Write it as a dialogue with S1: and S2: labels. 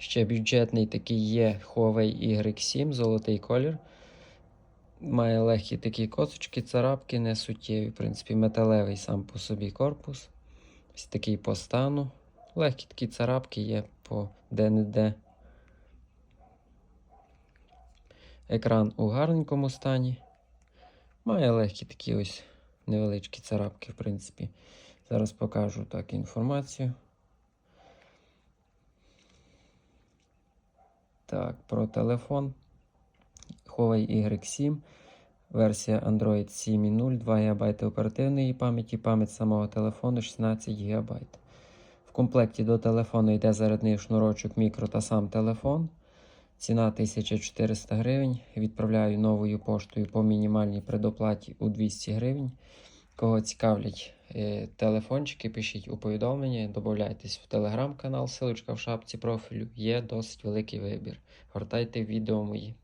S1: Ще бюджетний такий є Huawei Y7, золотий колір. Має легкі такі косочки, царапки, не суттєві. В принципі, металевий сам по собі корпус. Ось такий по стану. Легкі такі царапки є по де-не-де. Екран у гарненькому стані. Має легкі такі ось невеличкі царапки, в принципі. Зараз покажу так інформацію. Так, про телефон. Huawei Y7. Версія Android 7.0, 2 ГБ оперативної пам'яті, пам'ять самого телефону 16 ГБ. В комплекті до телефону йде зарядний шнурочок мікро та сам телефон. Ціна 1400 гривень. Відправляю новою поштою по мінімальній предоплаті у 200 гривень. Кого цікавлять е, телефончики, пишіть у повідомлення, додайтесь в телеграм-канал, силочка в шапці профілю. Є досить великий вибір. Гортайте відео мої.